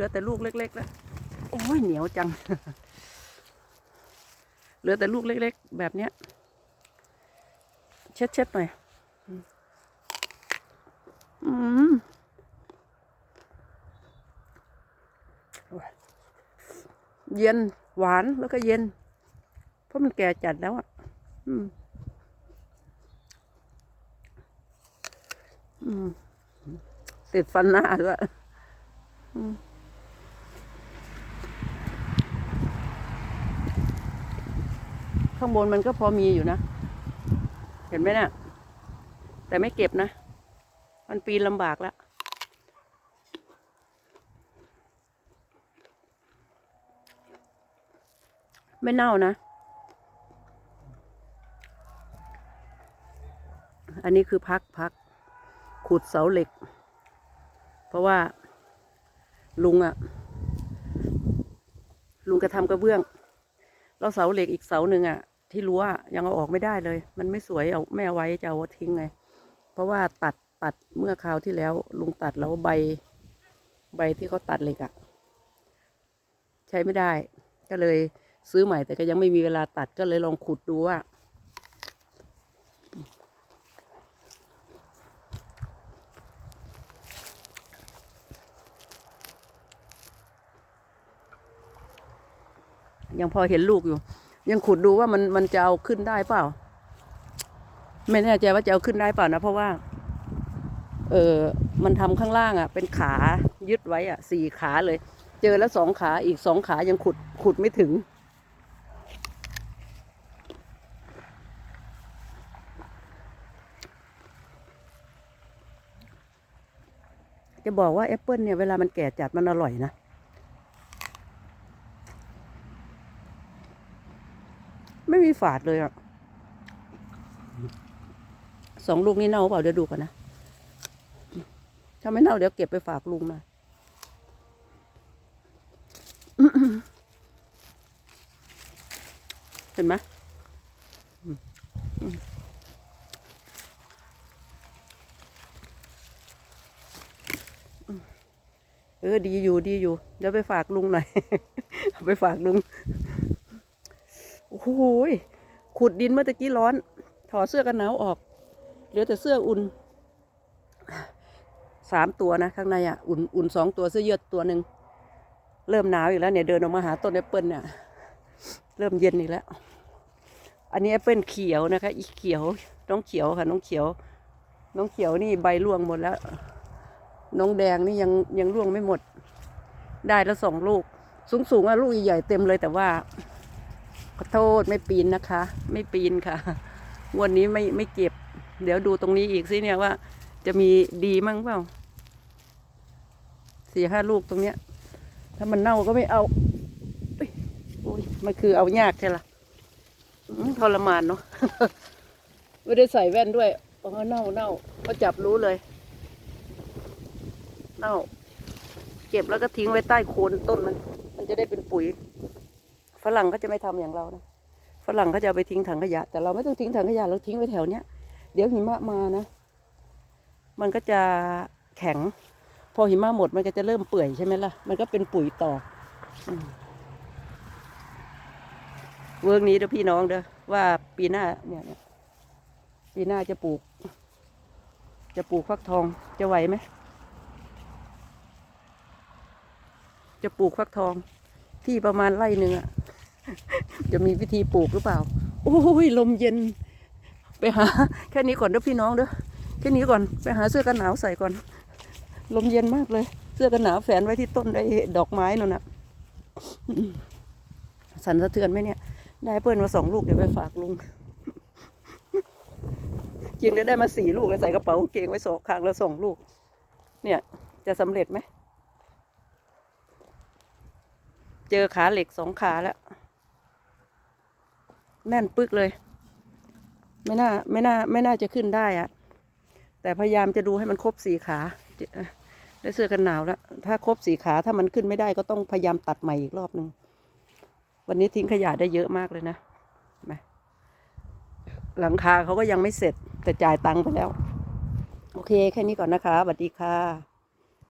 ลือแต่ลูกเล็กๆแล้วโอ้ยเหนียวจัง เหลือแต่ลูกเล็ก ๆ แบบเนี้ย เช็ดเช็ดๆหน่อยอืมเย็นหวานแล้วก็เย็น เพราะมันแก่จัดแล้วอะ อืม อืม ติดฟันหน้าด้วยอืม ข้างบนมันก็พอมีอยู่นะ เห็นไหมนะ่ะ แต่ไม่เก็บนะ มันปีนลำบากแล้วไม่เน่านะ อันนี้คือพักพัก ขุดเสาเหล็ก เพราะว่า ลุงอะลุงกระทำกระเบื้อง แล้วเสาเหล็กอีกเสาหนึ่งอะ ที่รั้วยังเอาออกไม่ได้เลย มันไม่สวยเอาไม่เอาไว้จะเอาทิ้งไง เพราะว่าตัดตัดเมื่อคราวที่แล้วลุงตัดแล้วใบ ใบที่เขาตัดเหล็กอะใช้ไม่ได้ ก็เลยซื้อใหม่แต่ก็ยังไม่มีเวลาตัดก็เลยลองขุดดูว่ายังพอเห็นลูกอยู่ ยังขุดดูว่ามันมันจะเอาขึ้นได้เปล่า ไม่แน่ใจว่าจะเอาขึ้นได้เปล่านะ เพราะว่า เออมันทำข้างล่างอะ เป็นขายึดไว้อะสี่ขาเลย เจอแล้วสองขาอีกสองขายังขุดขุดไม่ถึงจะบอกว่าแอปเปิลเนี่ยเวลามันแก่จัดมันอร่อยนะ ไม่มีฝาดเลยอะสองลูกนี้เน่าเปล่าเดี๋ยวดูก่อนนะถ้าไม่เน่าเดี๋ยวเก็บไปฝากลุงมาเห็นไหมเออดีอยู่ดีอยู่ เดี๋ยวไปฝากลุงหน่อย ไปฝากลุง โอ้โหยขุดดินเมื่อตะกี้ร้อน ถอดเสื้อกันหนาวออก เหลือแต่เสื้ออุ่นสามตัวนะข้างในอะอุ่นอุ่นสองตัวเสื้อยืดตัวหนึ่งเริ่มหนาวอีกแล้วเนี่ยเดินออกมาหาต้นแอปเปิลเนี่ยเริ่มเย็นอีกแล้ว อันนี้แอปเปิลเขียวนะคะ อีเขียวน้องเขียวค่ะ น้องเขียว น้องเขียวนี่ใบร่วงหมดแล้ว น้องแดงนี่ยังยังร่วงไม่หมด ได้แล้วสองลูก สูงสูงๆอะลูกใหญ่ๆเต็มเลยแต่ว่า ขอโทษไม่ปีนนะคะ ไม่ปีนค่ะวันนี้ไม่ไม่เก็บ เดี๋ยวดูตรงนี้อีกสิเนี่ยว่า จะมีดีมั้งเปล่าสี่ห้าลูกตรงเนี้ย ถ้ามันเน่าก็ไม่เอาเอ้ยอุ้ยมันคือเอายากใช่ละทรมานเนาะไม่ได้ใส่แว่นด้วยอ๋อเน่าเน่าเขาจับรู้เลย เน่า เก็บแล้วก็ทิ้งไว้ใต้โคนต้นมัน มันจะได้เป็นปุ๋ย ฝรั่งก็จะไม่ทำอย่างเรานะฝรั่งเขาจะเอาไปทิ้งถังขยะ แต่เราไม่ต้องทิ้งถังขยะเราทิ้งไว้แถวเนี้ยเดี๋ยวหิมะมานะ มันก็จะแข็ง พอหิมะหมดมันก็จะเริ่มเปื่อยใช่ไหมล่ะ มันก็เป็นปุ๋ยต่อเวิร์กนี้เด้อพี่น้องเด้อว่าปีหน้าเนี่ยเนี่ยปีหน้าจะปลูก จะปลูกฟักทองจะไหวไหมจะปลูกฟักทองที่ประมาณไร่หนึ่งอะ จะมีวิธีปลูกหรือเปล่า โอ้ยลมเย็น ไปหา แค่นี้ก่อนเด้อพี่น้องเด้อแค่นี้ก่อนไปหาเสื้อกันหนาวใส่ก่อน ลมเย็นมากเลย เสื้อกันหนาวแฝนไว้ที่ต้นไอ้ดอกไม้นั่นนะสันสะเทือนไหมเนี่ย ได้เปิ้ลมาสองลูกเดี๋ยวไปฝากลุงจริงได้มาสี่ลูกเลยใส่กระเป๋าเกงไว้สองข้างแล้วสองลูก เนี่ย จะสำเร็จไหม เจอขาเหล็กสองขาแล้ว แน่นปึกเลย ไม่น่าไม่น่าไม่น่าจะขึ้นได้อะแต่พยายามจะดูให้มันครบสี่ขาได้เสื้อกันหนาวแล้ว ถ้าครบสี่ขาถ้ามันขึ้นไม่ได้ก็ต้องพยายามตัดใหม่อีกรอบหนึ่งวันนี้ทิ้งขยะได้เยอะมากเลยนะมาหลังคาเขาก็ยังไม่เสร็จแต่จ่ายตังค์ไปแล้ว โอเค แค่นี้ก่อนนะคะสวัสดีค่ะ